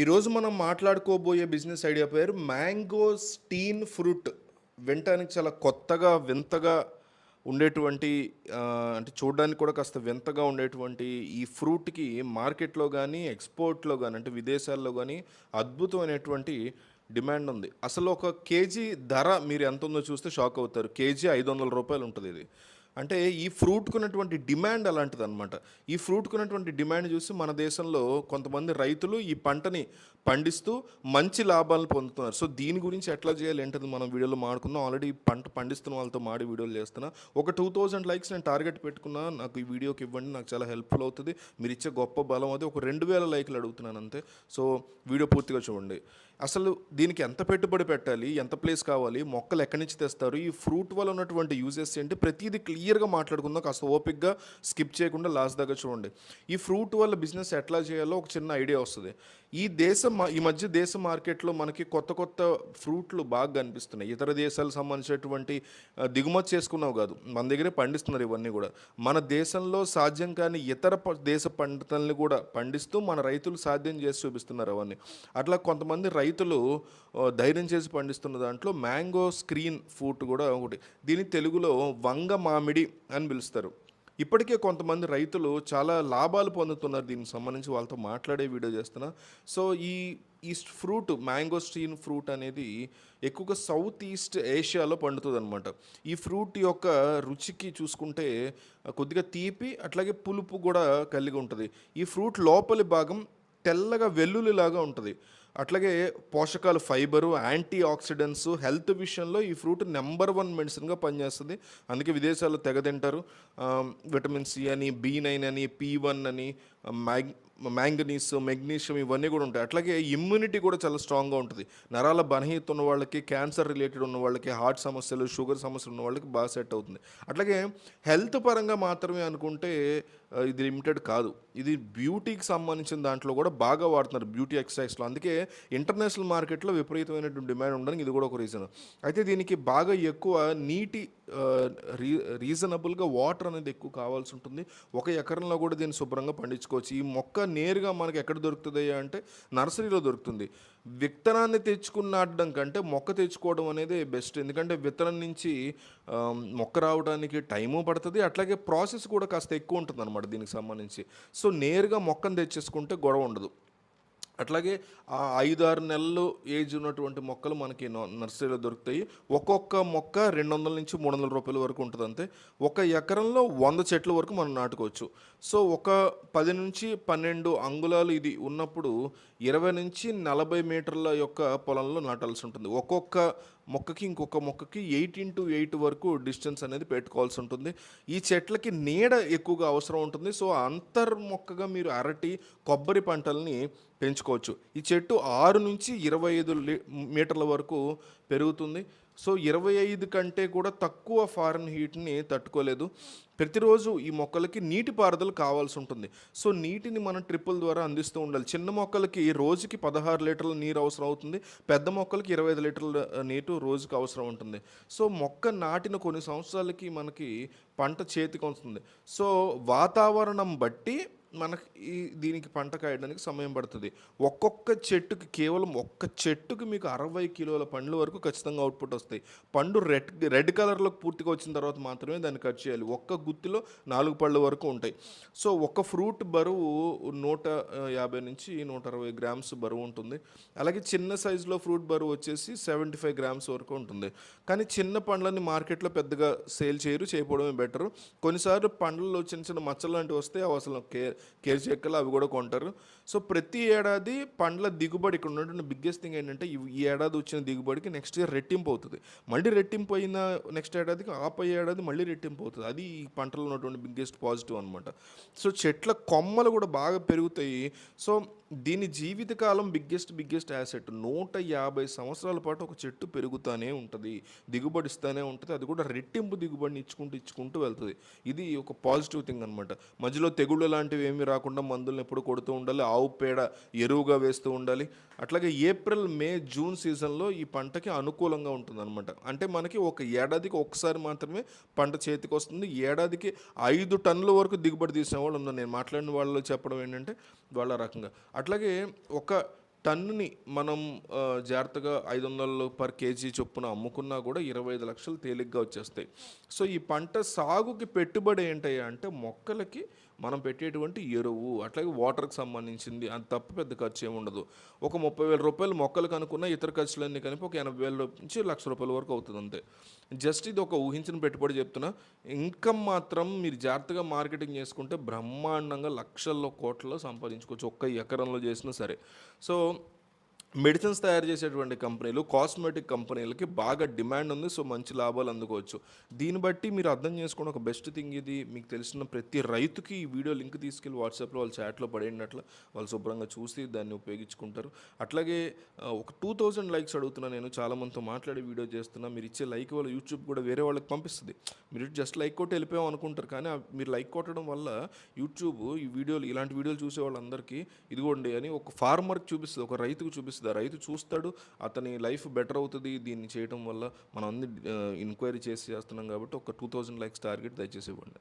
ఈరోజు మనం మాట్లాడుకోబోయే బిజినెస్ ఐడియా పేరు మ్యాంగో స్టీన్ ఫ్రూట్ వినటానికి చాలా కొత్తగా వింతగా ఉండేటువంటి అంటే చూడడానికి కూడా కాస్త వింతగా ఉండేటువంటి ఈ ఫ్రూట్కి మార్కెట్లో కానీ ఎక్స్పోర్ట్లో కానీ అంటే విదేశాల్లో కానీ అద్భుతమైనటువంటి డిమాండ్ ఉంది. అసలు ఒక కేజీ ధర మీరు ఎంత ఉందో చూస్తే షాక్ అవుతారు. కేజీ ఐదు వందల రూపాయలు ఉంటుంది ఇది. అంటే ఈ ఫ్రూట్కున్నటువంటి డిమాండ్ అలాంటిది అనమాట ఈ ఫ్రూట్కున్నటువంటి డిమాండ్ చూసి మన దేశంలో కొంతమంది రైతులు ఈ పంటని పండిస్తూ మంచి లాభాలను పొందుతున్నారు. సో దీని గురించి ఎట్లా చేయాలి ఏంటది మనం వీడియోలో మాడుకుందాం. ఆల్రెడీ పంట పండిస్తున్న వాళ్ళతో మాడి వీడియోలు చేస్తున్నా. ఒక టూ థౌజండ్ లైక్స్ నేను టార్గెట్ పెట్టుకున్నా. నాకు ఈ వీడియోకి ఇవ్వండి నాకు చాలా హెల్ప్ఫుల్ అవుతుంది. మీరు ఇచ్చే గొప్ప బలం అది. ఒక రెండు వేల లైక్లు అడుగుతున్నాను అంతే. సో వీడియో పూర్తిగా చూడండి. అసలు దీనికి ఎంత పెట్టుబడి పెట్టాలి? ఎంత ప్లేస్ కావాలి? మొక్కలు ఎక్కడి నుంచి తెస్తారు? ఈ ఫ్రూట్ వల్ల ఉన్నటువంటి యూజెస్ ఏంటి? ప్రతిదీ క్లియర్గా మాట్లాడుకుందాం కాస్త ఓపిక్గా స్కిప్ చేయకుండా లాస్ట్ దాకా చూడండి. ఈ ఫ్రూట్ వల్ల బిజినెస్ ఎట్లా చేయాలో ఒక చిన్న ఐడియా వస్తుంది. ఈ దేశం ఈ మధ్య దేశ మార్కెట్లో మనకి కొత్త కొత్త ఫ్రూట్లు బాగా కనిపిస్తున్నాయి. ఇతర దేశాలకు సంబంధించినటువంటి దిగుమతి చేసుకున్నావు కాదు మన దగ్గరే పండిస్తున్నారు ఇవన్నీ కూడా. మన దేశంలో సాధ్యం కాని ఇతర ప- దేశ పంటల్ని కూడా పండిస్తూ మన రైతులు సాధ్యం చేసి చూపిస్తున్నారు అవన్నీ. అట్లా కొంతమంది రైతులు ధైర్యం చేసి పండిస్తున్న దాంట్లో మ్యాంగో స్క్రీన్ ఫ్రూట్ కూడా ఒకటి. దీని తెలుగులో వంగ మామిడి అని పిలుస్తారు. ఇప్పటికే కొంతమంది రైతులు చాలా లాభాలు పొందుతున్నారు దీనికి సంబంధించి వాళ్ళతో మాట్లాడే వీడియో చేస్తున్నా. సో ఈ ఈ ఫ్రూట్ మ్యాంగో స్టీన్ ఫ్రూట్ అనేది ఎక్కువగా సౌత్ ఈస్ట్ ఏషియాలో పండుతుంది అనమాట ఈ ఫ్రూట్ యొక్క రుచికి చూసుకుంటే కొద్దిగా తీపి అట్లాగే పులుపు కూడా కలిగి ఉంటుంది. ఈ ఫ్రూట్ లోపలి భాగం తెల్లగా వెల్లుల్లిలాగా ఉంటుంది. అట్లాగే పోషకాలు ఫైబరు యాంటీ ఆక్సిడెంట్స్ హెల్త్ విషయంలో ఈ ఫ్రూట్ నెంబర్ వన్ మెడిసిన్గా పనిచేస్తుంది. అందుకే విదేశాల్లో తెగ తింటారు. విటమిన్ సి అని బి నైన్ అని పి వన్ అని మ్యాగ్ మ్యాంగనీస్ మెగ్నీషియం ఇవన్నీ కూడా ఉంటాయి. అట్లాగే ఇమ్యూనిటీ కూడా చాలా స్ట్రాంగ్గా ఉంటుంది. నరాల బలహీనత ఉన్న వాళ్ళకి క్యాన్సర్ రిలేటెడ్ ఉన్న వాళ్ళకి హార్ట్ సమస్యలు షుగర్ సమస్యలు ఉన్న వాళ్ళకి బాగా సెట్ అవుతుంది. అట్లాగే హెల్త్ పరంగా మాత్రమే అనుకుంటే ఇది లిమిటెడ్ కాదు. ఇది బ్యూటీకి సంబంధించిన దాంట్లో కూడా బాగా వాడుతున్నారు బ్యూటీ ఎక్సర్సైజ్లో అందుకే ఇంటర్నేషనల్ మార్కెట్లో విపరీతమైనటువంటి డిమాండ్ ఉండడానికి ఇది కూడా ఒక రీజన్ అయితే దీనికి బాగా ఎక్కువ నీటి రీ రీజనబుల్గా వాటర్ అనేది ఎక్కువ కావాల్సి ఉంటుంది. ఒక ఎకరంలో కూడా దీన్ని శుభ్రంగా పండించుకోవచ్చు. ఈ మొక్క నేరుగా మనకి ఎక్కడ దొరుకుతుంది అంటే నర్సరీలో దొరుకుతుంది. విత్తనాన్ని తెచ్చుకుని నాటడం కంటే మొక్క తెచ్చుకోవడం అనేది బెస్ట్. ఎందుకంటే విత్తనం నుంచి మొక్క రావడానికి టైము పడుతుంది. అట్లాగే ప్రాసెస్ కూడా కాస్త ఎక్కువ ఉంటుంది అనమాట దీనికి సంబంధించి. సో నేరుగా మొక్కను తెచ్చేసుకుంటే గొడవ ఉండదు. అట్లాగే ఆ ఐదు ఆరు నెలలు ఏజ్ ఉన్నటువంటి మొక్కలు మనకి నర్సరీలో దొరుకుతాయి. ఒక్కొక్క మొక్క రెండు వందల నుంచి మూడు వందల రూపాయల వరకు ఉంటుంది అంతే ఒక ఎకరంలో వంద చెట్ల వరకు మనం నాటుకోవచ్చు. సో ఒక పది నుంచి పన్నెండు అంగుళాలు ఇది ఉన్నప్పుడు ఇరవై నుంచి నలభై మీటర్ల యొక్క పొలంలో నాటాల్సి ఉంటుంది. ఒక్కొక్క మొక్కకి ఇంకొక మొక్కకి ఎయిట్ ఇంటూ ఎయిట్ వరకు డిస్టెన్స్ అనేది పెట్టుకోవాల్సి ఉంటుంది. ఈ చెట్లకి నీడ ఎక్కువగా అవసరం ఉంటుంది. సో అంతర్ మొక్కగా మీరు అరటి కొబ్బరి పంటల్ని పెంచుకోవచ్చు. ఈ చెట్టు ఆరు నుంచి ఇరవై ఐదు లీ మీటర్ల వరకు పెరుగుతుంది. సో ఇరవై ఐదు కంటే కూడా తక్కువ ఫారెన్ హీట్ని తట్టుకోలేదు. ప్రతిరోజు ఈ మొక్కలకి నీటి పారుదల కావాల్సి ఉంటుంది. సో నీటిని మనం ట్రిప్పుల ద్వారా అందిస్తూ ఉండాలి. చిన్న మొక్కలకి రోజుకి పదహారు లీటర్ల నీరు అవసరం అవుతుంది. పెద్ద మొక్కలకి ఇరవై ఐదు లీటర్ల నీరు రోజుకి అవసరం ఉంటుంది. సో మొక్క నాటిన కొన్ని సంవత్సరాలకి మనకి పంట చేతికి వస్తుంది. సో వాతావరణం బట్టి మనకి ఈ దీనికి పంట కాయడానికి సమయం పడుతుంది. ఒక్కొక్క చెట్టుకి కేవలం ఒక్క చెట్టుకి మీకు అరవై కిలోల పండ్ల వరకు ఖచ్చితంగా అవుట్పుట్ వస్తాయి. పండు రెడ్ రెడ్ కలర్లోకి పూర్తిగా వచ్చిన తర్వాత మాత్రమే దాన్ని కట్ చేయాలి. ఒక్క గుత్తిలో నాలుగు పళ్ళ వరకు ఉంటాయి. సో ఒక ఫ్రూట్ బరువు నూట యాభై నుంచి నూట అరవై గ్రామ్స్ బరువు ఉంటుంది. అలాగే చిన్న సైజులో ఫ్రూట్ బరువు వచ్చేసి సెవెంటీ ఫైవ్ గ్రామ్స్ వరకు ఉంటుంది. కానీ చిన్న పండ్లని మార్కెట్లో పెద్దగా సేల్ చేయరు చేయకపోవడమే బెటరు. కొన్నిసార్లు పండ్లలో చిన్న చిన్న మచ్చలు లాంటివి వస్తే అవసరం అసలు కేర్ కేర్ చెక్కలు అవి కూడా కొంటారు. సో ప్రతి ఏడాది పండ్ల దిగుబడి ఇక్కడ ఉన్నటువంటి బిగ్గెస్ట్ థింగ్ ఏంటంటే ఈ- ఈ ఏడాది వచ్చిన దిగుబడికి నెక్స్ట్ ఇయర్ రెట్టింపు అవుతుంది. మళ్ళీ రెట్టింపు అయిన నెక్స్ట్ ఏడాదికి ఆపై ఏడాది మళ్ళీ రెట్టింపు అవుతుంది. అది ఈ పంటలో ఉన్నటువంటి బిగ్గెస్ట్ పాజిటివ్ అనమాట సో చెట్ల కొమ్మలు కూడా బాగా పెరుగుతాయి. సో దీని జీవితకాలం బిగ్గెస్ట్ బిగ్గెస్ట్ యాసెట్ నూట యాభై సంవత్సరాల పాటు ఒక చెట్టు పెరుగుతూనే ఉంటుంది. దిగుబడి ఇస్తూనే ఉంటుంది. అది కూడా రెట్టింపు దిగుబడిని ఇచ్చుకుంటూ ఇచ్చుకుంటూ వెళ్తుంది. ఇది ఒక పాజిటివ్ థింగ్ అనమాట మధ్యలో తెగుళ్ళు లాంటివి ఏమీ రాకుండా మందులను ఎప్పుడు కొడుతూ ఉండాలి. ఆవు పేడ ఎరువుగా వేస్తూ ఉండాలి. అట్లాగే ఏప్రిల్ మే జూన్ సీజన్లో ఈ పంటకి అనుకూలంగా ఉంటుంది అనమాట అంటే మనకి ఒక ఏడాదికి ఒకసారి మాత్రమే పంట చేతికి వస్తుంది. ఏడాదికి ఐదు టన్నుల వరకు దిగుబడి తీసిన వాళ్ళు ఉన్నారు. నేను మాట్లాడిన వాళ్ళు చెప్పడం ఏంటంటే వాళ్ళ రకంగా. అట్లాగే ఒక టన్నుని మనం జాగ్రత్తగా ఐదు వందలు పర్ కేజీ చొప్పున అమ్ముకున్నా కూడా ఇరవై ఐదు లక్షలు తేలిగ్గా వచ్చేస్తాయి. సో ఈ పంట సాగుకి పెట్టుబడి ఏంటయ్యా అంటే మొక్కలకి మనం పెట్టేటువంటి ఎరువు అట్లాగే వాటర్కి సంబంధించింది అంత తప్ప పెద్ద ఖర్చు ఏమి ఉండదు. ఒక ముప్పై వేల రూపాయలు మొక్కలు కనుక్కున్న ఇతర ఖర్చులన్నీ కలిపి ఒక ఎనభై వేల నుంచి లక్ష రూపాయల వరకు అవుతుంది అంతే. జస్ట్ ఇది ఒక ఊహించిన పెట్టుబడి చెప్తున్నా. ఇన్కమ్ మాత్రం మీరు జాగ్రత్తగా మార్కెటింగ్ చేసుకుంటే బ్రహ్మాండంగా లక్షల్లో కోట్లలో సంపాదించుకోవచ్చు ఒక్క ఎకరంలో చేసినా సరే. సో మెడిసిన్స్ తయారు చేసేటువంటి కంపెనీలు కాస్మెటిక్ కంపెనీలకి బాగా డిమాండ్ ఉంది. సో మంచి లాభాలు అందుకోవచ్చు. దీన్ని బట్టి మీరు అర్థం చేసుకున్న ఒక బెస్ట్ థింగ్ ఇది. మీకు తెలిసిన ప్రతి రైతుకి ఈ వీడియో లింక్ తీసుకెళ్ళి వాట్సాప్లో వాళ్ళ చాట్లో పడేయనట్లు వాళ్ళు శుభ్రంగా చూసి దాన్ని ఉపయోగించుకుంటారు. అట్లాగే ఒక టూ థౌజండ్ లైక్స్ అడుగుతున్నా నేను. చాలామందితో మాట్లాడి వీడియో చేస్తున్నా. మీరు ఇచ్చే లైక్ వల్ల యూట్యూబ్ కూడా వేరే వాళ్ళకి పంపిస్తుంది. మీరు జస్ట్ లైక్ కొట్టి వెళ్ళిపోయాం అనుకుంటారు. కానీ మీరు లైక్ కొట్టడం వల్ల యూట్యూబ్ ఈ వీడియోలు ఇలాంటి వీడియోలు చూసే వాళ్ళందరికీ ఇదిగోండి అని ఒక ఫార్మర్కి చూపిస్తుంది ఒక రైతుకు చూపిస్తుంది. ఆ రైతు చూస్తాడు అతని లైఫ్ బెటర్ అవుతుంది. దీన్ని చేయడం వల్ల మనం అన్ని ఎంక్వైరీ చేసి చేస్తున్నాం కాబట్టి ఒక టూ థౌజండ్ లైక్స్ టార్గెట్ దయచేసి ఇవ్వండి.